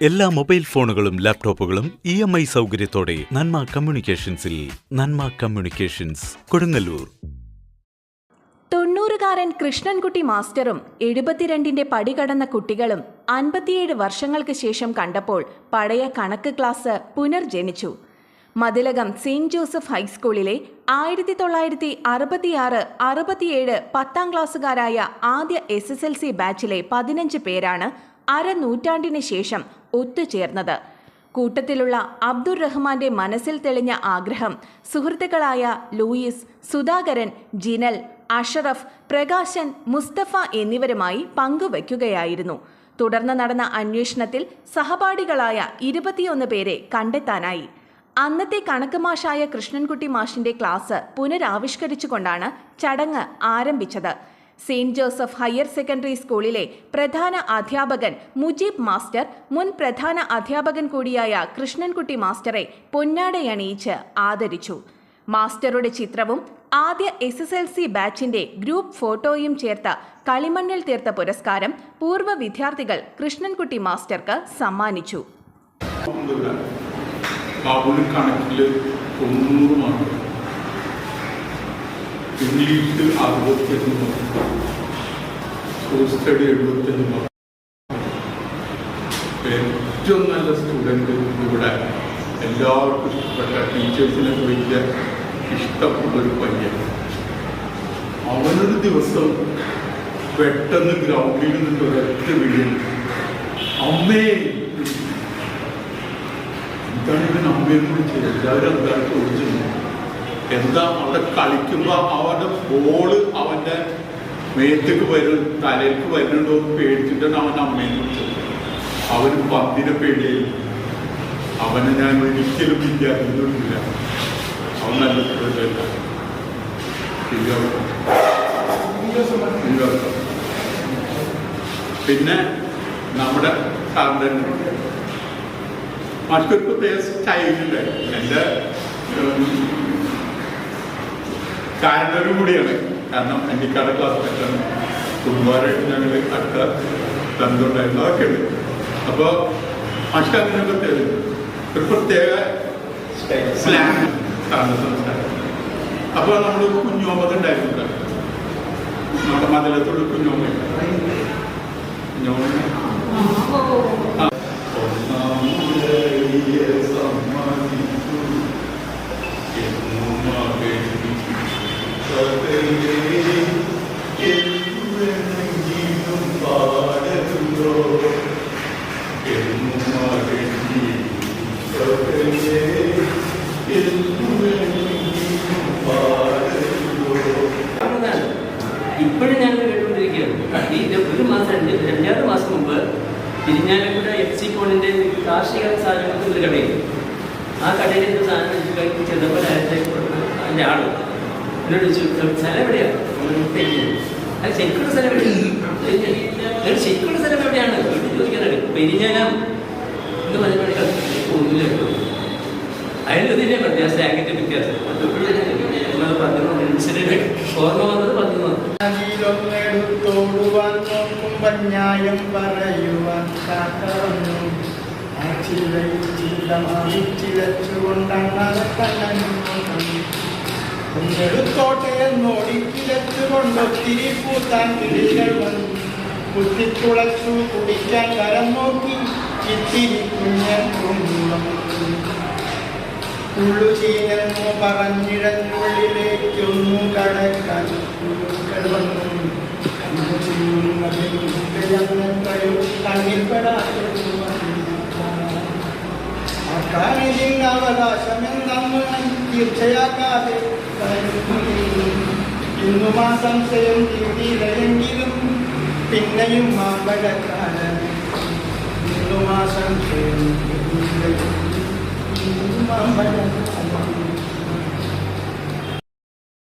എല്ലാ മൊബൈൽ ഫോണുകളും ലാപ്ടോപ്പുകളും ഇ എം ഐ സൗകര്യത്തോടെ നന്മ കമ്മ്യൂണിക്കേഷൻസിൽ നന്മ കമ്മ്യൂണിക്കേഷൻസ് കൊടുങ്ങല്ലൂർ. തൊണ്ണൂറുകാരൻ കൃഷ്ണൻകുട്ടി മാസ്റ്ററും എഴുപത്തിരണ്ടിന്റെ പടി കടന്ന കുട്ടികളും അൻപത്തിയേഴ് വർഷങ്ങൾക്ക് ശേഷം കണ്ടപ്പോൾ പഴയ കണക്ക് ക്ലാസ് പുനർജനിച്ചു. മതിലകം സെയിന്റ് ജോസഫ് ഹൈസ്കൂളിലെ ആയിരത്തി തൊള്ളായിരത്തി അറുപത്തിയാറ് അറുപത്തിയേഴ് പത്താം ക്ലാസ്സുകാരായ ആദ്യ എസ് എസ് എൽ സി ബാച്ചിലെ പതിനഞ്ച് പേരാണ് അരനൂറ്റാണ്ടിന് ശേഷം ഒത്തുചേർന്നത്. കൂട്ടത്തിലുള്ള അബ്ദുർ റഹ്മാന്റെ മനസ്സിൽ തെളിഞ്ഞ ആഗ്രഹം സുഹൃത്തുക്കളായ ലൂയിസ് സുധാകരൻ ജിനൽ അഷറഫ് പ്രകാശൻ മുസ്തഫ എന്നിവരുമായി പങ്കുവയ്ക്കുകയായിരുന്നു തുടർന്ന് നടന്ന അന്വേഷണത്തിൽ സഹപാഠികളായ ഇരുപത്തിയൊന്ന് പേരെ കണ്ടെത്താനായി. അന്നത്തെ കണക്ക് മാഷായ കൃഷ്ണൻകുട്ടി മാഷിന്റെ ക്ലാസ് പുനരാവിഷ്കരിച്ചുകൊണ്ടാണ് ചടങ്ങ് ആരംഭിച്ചത്. സെയിന്റ് ജോസഫ് ഹയർ സെക്കൻഡറി സ്കൂളിലെ പ്രധാന അധ്യാപകൻ മുജീബ് മാസ്റ്റർ മുൻ പ്രധാന അധ്യാപകൻ കൂടിയായ കൃഷ്ണൻകുട്ടി മാസ്റ്ററെ പൊന്നാടയണിയിച്ച് ആദരിച്ചു. മാസ്റ്ററുടെ ചിത്രവും ആദ്യ എസ് എസ് എൽ സി ബാച്ചിന്റെ ഗ്രൂപ്പ് ഫോട്ടോയും ചേർത്ത കളിമണ്ണിൽ തീർത്ത പുരസ്കാരം പൂർവ വിദ്യാർത്ഥികൾ കൃഷ്ണൻകുട്ടി മാസ്റ്റർക്ക് സമ്മാനിച്ചു. ഇംഗ്ലീഷിൽ അറുപത്തിയൊന്ന് മാർക്ക് എഴുപത്തിയഞ്ച് മാർക്ക് ഏറ്റവും നല്ല സ്റ്റുഡന്റ് ഇവിടെ എല്ലാവർക്കും ഇഷ്ടപ്പെട്ട ടീച്ചേഴ്സിനൊക്കെ വലിയ ഇഷ്ടമുള്ളൊരു പയ്യൻ. അവനൊരു ദിവസം പെട്ടെന്ന് ഗ്രൗണ്ടിൽ നിന്നിട്ട് ഒരൊറ്റ വിളിയും അമ്മേ! എന്താണ് ഇവൻ അമ്മയെ വിളിച്ചത്? എല്ലാവരും എന്താണ് ചോദിച്ചത് എന്താ അവിടെ കളിക്കുമ്പോൾ അവന്റെ ബോൾ അവന്റെ മേത്തേക്ക് വരും തലയിലേക്ക് വരുന്നുണ്ടോ എന്ന് പേടിച്ചിട്ടാണ് അവൻ അമ്മയെ വിളിച്ചത്. അവന് പന്തിനെ പേടിയായി. അവനെ ഞാൻ ഒരിക്കലും വിദ്യാർത്ഥിയൊന്നുമില്ല അവൻ നല്ല പിന്നെ നമ്മുടെ സാറിന്റെ മറ്റൊരു പ്രത്യേക സ്റ്റൈലില്ല എന്റെ കാരണവരും കൂടിയാണ്. കാരണം എന്റെ കട ക്ലാസ് പറ്റാണ് കുടുംബമായിട്ട് ഞങ്ങൾ അടുത്ത ബന്ധമുണ്ടായിരുന്നു അതൊക്കെ ഉണ്ട് അപ്പോൾ മറ്റങ്ങനെ പ്രത്യേകത ഒരു പ്രത്യേക സ്ലാങ് സാറിന്റെ സംസ്കാരം അപ്പോൾ നമ്മൾ കുഞ്ഞോമത് ഉണ്ടായിരുന്നു നമ്മുടെ മതിലത്തോട് കുഞ്ഞോമ കുഞ്ഞോമ ആ. ഇപ്പോഴും ഞാൻ കേട്ടുകൊണ്ടിരിക്കുകയാണ്. ഈ ഒരു മാസം രണ്ട് രണ്ടാറ് മാസം മുമ്പ് ഇരിഞ്ഞാലക്കുട എഫ് സി പോണിന്റെ കാർഷിക സാധനങ്ങൾക്ക് ഒരു കടയിൽ ആ കടയിൽ സാധനം കഴിഞ്ഞ് ചെന്നപ്പോൾ ആൾ എന്നോട് ചോദിച്ചു സ്ഥലം എവിടെയാണ് അത് ശരിക്കുള്ള സ്ഥലം എവിടെയാണ് ശരിക്കുള്ള സ്ഥലം എവിടെയാണ്? ചോദിക്കാനാണ്. പെരിഞ്ഞാലം എന്ന് പറഞ്ഞാൽ ഒന്നുമില്ല വ്യത്യാസം. സ്റ്റാങ്കിന്റെ വ്യത്യാസം അത് പറഞ്ഞു ഇൻസിഡന്റ് ഓർമ്മ ന്യായം പറയുവാൻ കാക്കവന്നു ആ ചില്ലയിൽ ചില്ലമായി ചിലച്ചുകൊണ്ടാണ് കണ്ണെടുത്തോട്ടെ എന്നോടി ചിലച്ചുകൊണ്ടൊത്തിരി പൂത്താൻ കിളികൾ വന്നു. കുത്തിത്തുളച്ചു കുടിക്കാൻ കരം നോക്കി ചിത്തിരി കുഞ്ഞൻ ഉള്ളുചീനെന്നു പറഞ്ഞിടന്നുള്ളിലേക്കൊന്നു കടക്കാൻ അവകാശമെന്നു തീർച്ചയാക്കാതെ ഇന്നും ആ സംശയം തീർത്തിയിലെങ്കിലും പിന്നെയും മാമ്പഴക്കാലം ഇന്നും ആ സംശയം തീർത്തിയിലെങ്കിലും മാമ്പഴക്കാലം